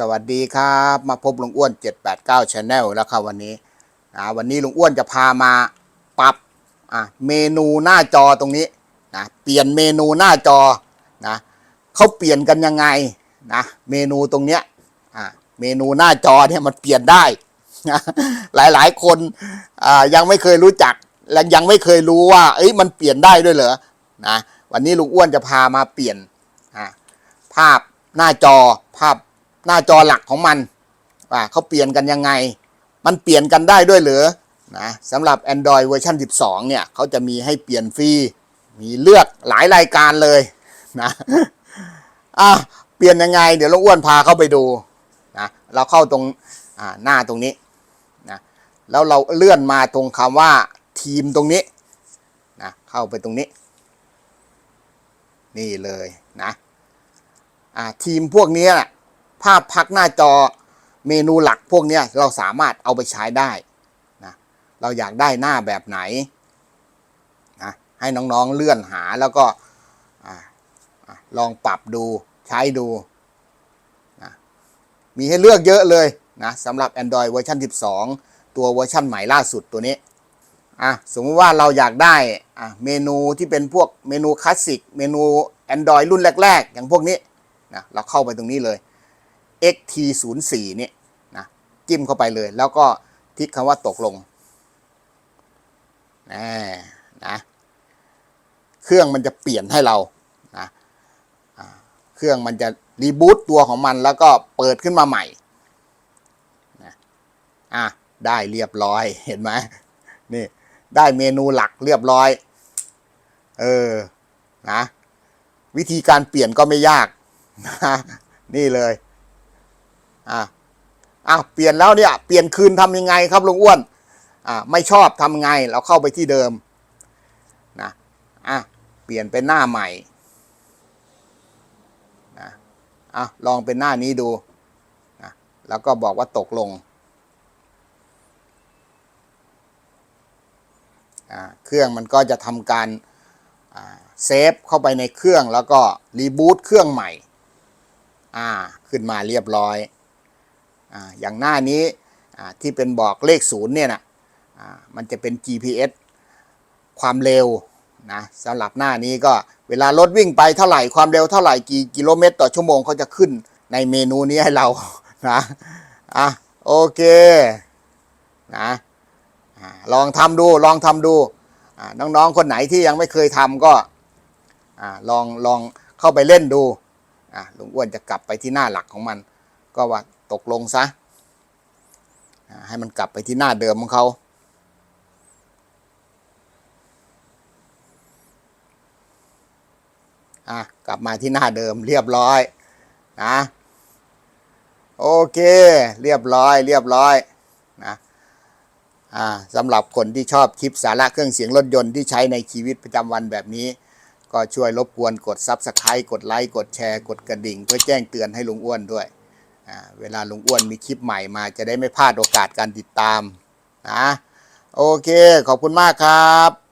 สวัสดีครับ มาพบลุงอ้วน 789 Channel แล้วครับวันนี้อ่าวันนี้ลุงอ้วนจะพามาปรับอะเมนูหน้าจอตรงนี้นะเปลี่ยนเมนูหน้าจอนะเขาเปลี่ยนกันยังไงนะเมนูตรงเนี้ยอะเมนูหน้าจอเนี่ยมันเปลี่ยนได้นะหลายๆ คนอ่ายังไม่เคยรู้จักและยังไม่เคยรู้ว่าเอ้ยมันเปลี่ยนได้ด้วยเหรอนะวันนี้ลุงอ้วนจะพามาเปลี่ยนอะภาพหน้าจอภาพ หน้าจอหลักของมันว่าเขาเปลี่ยนกันยังไง มันเปลี่ยนกันได้ด้วยหรือนะสำหรับ Android เวอร์ชัน12 เนี่ยเขาจะมีให้เปลี่ยนฟรี มีเลือกหลายรายการเลยนะอะเปลี่ยนยังไง เดี๋ยวลุงอ้วนพาเข้าไปดูนะเราเข้าตรงอ่าหน้าตรงนี้นะแล้วเราเลื่อนมาตรงคำว่าทีมตรงนี้นะเข้าไปตรงนี้ นี่เลยนะอ่าทีมพวกเนี้ยาพพักหน้าจอเมนูหลักพวกนี้เราสามารถเอาไปใช้ได้นะเราอยากได้หน้าแบบไหนนะให้น้องๆเลื่อนหาแล้วก็ลองปรับดูใช้ดูนะมีให้เลือกเยอะเลยนะสำหรับ Android เวอร์ชัน12 ตัวเวอร์ชันใหม่ล่าสุดตัวนี้อะสมมติว่าเราอยากได้อะเมนูที่เป็นพวกเมนูคลาสสิกเมนู Android รุ่นแรก ๆ อย่างพวกนี้นะเราเข้าไปตรงนี้เลย xt04 นี่นะจิ้มเข้าไปเลย แล้วก็ทิกคำว่าตกลงนะนะเครื่องมันจะเปลี่ยนให้เรานะเครื่องมันจะรีบูตตัวของมันแล้วก็เปิดขึ้นมาใหม่นะอะได้เรียบร้อยเห็นไหมนี่ได้เมนูหลักเรียบร้อย เออนะวิธีการเปลี่ยนก็ไม่ยากนะนี่เลย อะอะเปลี่ยนแล้วเนี่ย เปลี่ยนคืนทำยังไงครับลุงอ้วน อ่า ไม่ชอบทำไง เราเข้าไปที่เดิม นะ อะ เปลี่ยนเป็นหน้าใหม่ นะ อะ ลองเป็นหน้านี้ดู นะ แล้วก็บอกว่าตกลง อ่า เครื่องมันก็จะทำการอ่าเซฟเข้าไปในเครื่องแล้วก็รีบูตเครื่องใหม่ อ่า ขึ้นมาเรียบร้อย อย่างหน้านี้ที่เป็นบอกเลขศูนย์เนี่ยนะมันจะเป็น GPS ความเร็วนะสำหรับหน้านี้ก็เวลารถวิ่งไปเท่าไหร่ความเร็วเท่าไหร่กี่กิโลเมตร ต่อชั่วโมงเขาจะขึ้นในเมนูนี้ให้เรานะอะโอเคนะลองทำดูลองทำดูอ่าน้องๆคนไหนที่ยังไม่เคยทำก็ลองลองเข้าไปเล่นดูลุงอ้วนจะกลับไปที่หน้าหลักของมัน ก็ว่า ตกลงซะให้มันกลับไปที่หน้าเดิมของเขาอะกลับมาที่หน้าเดิมเรียบร้อยนะโอเค เรียบร้อย เรียบร้อยนะอ่าสำหรับคนที่ชอบคลิปสาระเครื่องเสียงรถยนต์ที่ใช้ในชีวิตประจำวันแบบนี้ ก็ช่วยรบกวนกด Subscribe กดไลค์ กดแชร์ กดกระดิ่ง เพื่อแจ้งเตือนให้ลุงอ้วนด้วย เวลาลุงอ้วนมีคลิปใหม่มาจะได้ไม่พลาดโอกาสการติดตามนะโอเค ขอบคุณมากครับ